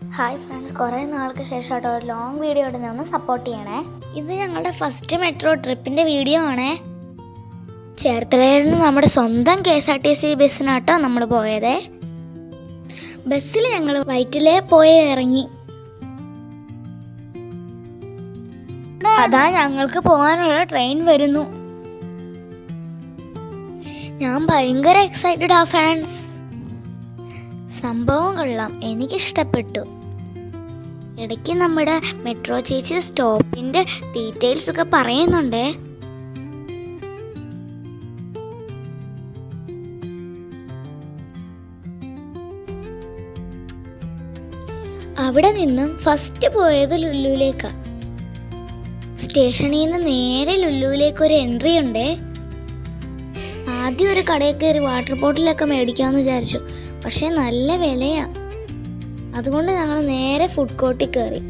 Hi friends കുറേ നാൾക്ക് ശേഷമായിട്ട് ഒരു ലോങ് വീഡിയോ ഇടുന്ന. ഒന്ന് സപ്പോർട്ട് ചെയ്യണേ. ഇത് ഞങ്ങളുടെ ഫസ്റ്റ് മെട്രോ ട്രിപ്പിന്റെ വീഡിയോ ആണേ. ചേർത്തലയിൽ നിന്ന് നമ്മുടെ സ്വന്തം K S R T C ബസ്സിനാട്ടോ നമ്മൾ പോയത്. ബസ്സിൽ ഞങ്ങൾ വൈറ്റിലേ പോയി ഇറങ്ങി. അതാ ഞങ്ങൾക്ക് പോകാനുള്ള ട്രെയിൻ വരുന്നു. ഞാൻ ഭയങ്കര എക്സൈറ്റഡ് ആ ഫ്രണ്ട്സ് സംഭവം കൊള്ളാം. എനിക്കിഷ്ടപ്പെട്ടു. ഇടയ്ക്ക് നമ്മുടെ മെട്രോ ചേച്ചി സ്റ്റോപ്പിന്റെ ഡീറ്റെയിൽസ് ഒക്കെ പറയുന്നുണ്ടേ? അവിടെ നിന്നും ഫസ്റ്റ് പോയത് ലുല്ലുവിലേക്കാണ് സ്റ്റേഷനിൽ നിന്ന് നേരെ ലുല്ലുവിലേക്ക് ഒരു എൻട്രി ഉണ്ടേ? ആദ്യം ഒരു കടയിൽ കയറി വാട്ടർ ബോട്ടിലൊക്കെ മേടിക്കാമെന്ന് വിചാരിച്ചു. പക്ഷേ നല്ല വിലയാ. അതുകൊണ്ട് ഞങ്ങൾ നേരെ ഫുഡ് കോർട്ടിൽ കയറി.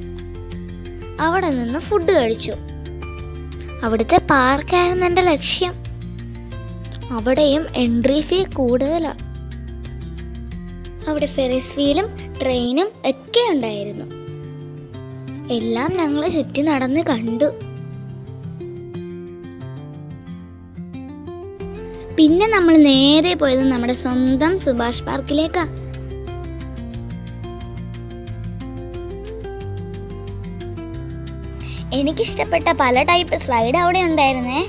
അവിടെ നിന്ന് ഫുഡ് കഴിച്ചു. അവിടുത്തെ പാർക്കായിരുന്നു എന്റെ ലക്ഷ്യം. അവിടെയും എൻട്രി ഫീ കൂടുതലാണ് അവിടെ ഫെറിസ് വീലും ട്രെയിനും ഒക്കെ ഉണ്ടായിരുന്നു. എല്ലാം ഞങ്ങൾ ചുറ്റി നടന്ന് കണ്ടു. പിന്നെ നമ്മൾ നേരെ പോയത് നമ്മുടെ സ്വന്തം സുഭാഷ് പാർക്കിലേക്കാ. എനിക്കിഷ്ടപ്പെട്ട പല ടൈപ്പ് സ്ലൈഡ് അവിടെ ഉണ്ടായിരുന്നേ.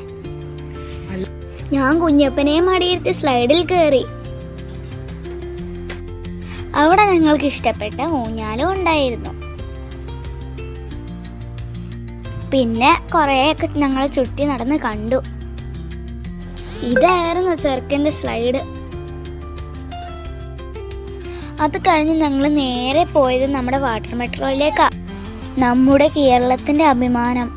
ഞാൻ കുഞ്ഞപ്പനെ മടിയിരുത്തി സ്ലൈഡിൽ കയറി അവിടെ ഞങ്ങൾക്ക് ഇഷ്ടപ്പെട്ട ഊഞ്ഞാലും ഉണ്ടായിരുന്നു. പിന്നെ കുറേയൊക്കെ ഞങ്ങൾ ചുറ്റി നടന്ന് കണ്ടു. ഇതായിരുന്നു ചെറുക്കന്റെ സ്ലൈഡ് അത് കഴിഞ്ഞ് ഞങ്ങൾ നേരെ പോയത് നമ്മുടെ വാട്ടർ മെട്രോയിലേക്കാണ് നമ്മുടെ കേരളത്തിന്റെ അഭിമാനം.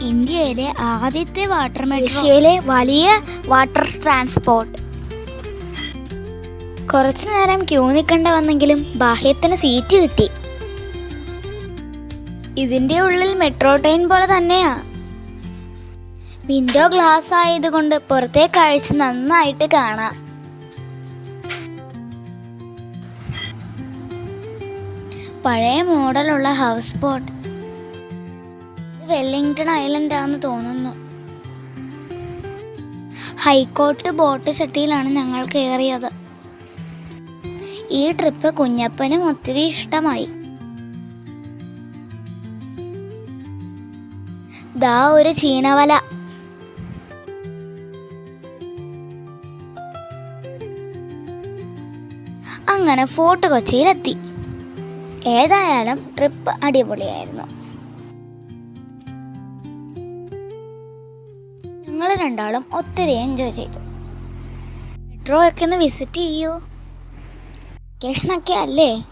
ഇന്ത്യയിലെ ആദ്യത്തെ വാട്ടർ ഏഷ്യയിലെ വലിയ വാട്ടർ ട്രാൻസ്പോർട്ട് കുറച്ചു നേരം ക്യൂ നിൽക്കേണ്ട വന്നെങ്കിലും ബാഹ്യത്തിന് സീറ്റ് കിട്ടി. ഇതിന്റെ ഉള്ളിൽ മെട്രോ ട്രെയിൻ പോലെ തന്നെയാ. വിൻഡോ ഗ്ലാസ് ആയതുകൊണ്ട് പുറത്തെ കാഴ്ച നന്നായിട്ട് കാണാം. പഴയ മോഡലുള്ള ഹൗസ് ബോട്ട്. വെല്ലിംഗ്ടൺ ഐലൻഡ് ആണെന്ന് തോന്നുന്നു. ഹൈക്കോട്ട് ബോട്ട് ചട്ടിയിലാണ് ഞങ്ങൾ കയറിയത്. ഈ ട്രിപ്പ് കുഞ്ഞപ്പനും ഒത്തിരി ഇഷ്ടമായി. ദാ ഒരു ചീനവല. അങ്ങനെ ഫോർട്ട് കൊച്ചിയിലെത്തി. ഏതായാലും ട്രിപ്പ് അടിപൊളിയായിരുന്നു. ഞങ്ങൾ രണ്ടാളും ഒത്തിരി എൻജോയ് ചെയ്തു. മെട്രോ ഒക്കെ ഒന്ന് വിസിറ്റ് ചെയ്യൂ. വെക്കേഷനൊക്കെ അല്ലേ?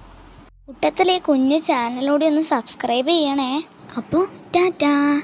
കൂട്ടത്തിലെ കുഞ്ഞു ചാനലിലൂടെ ഒന്ന് സബ്സ്ക്രൈബ് ചെയ്യണേ. അപ്പോൾ ടാറ്റാ.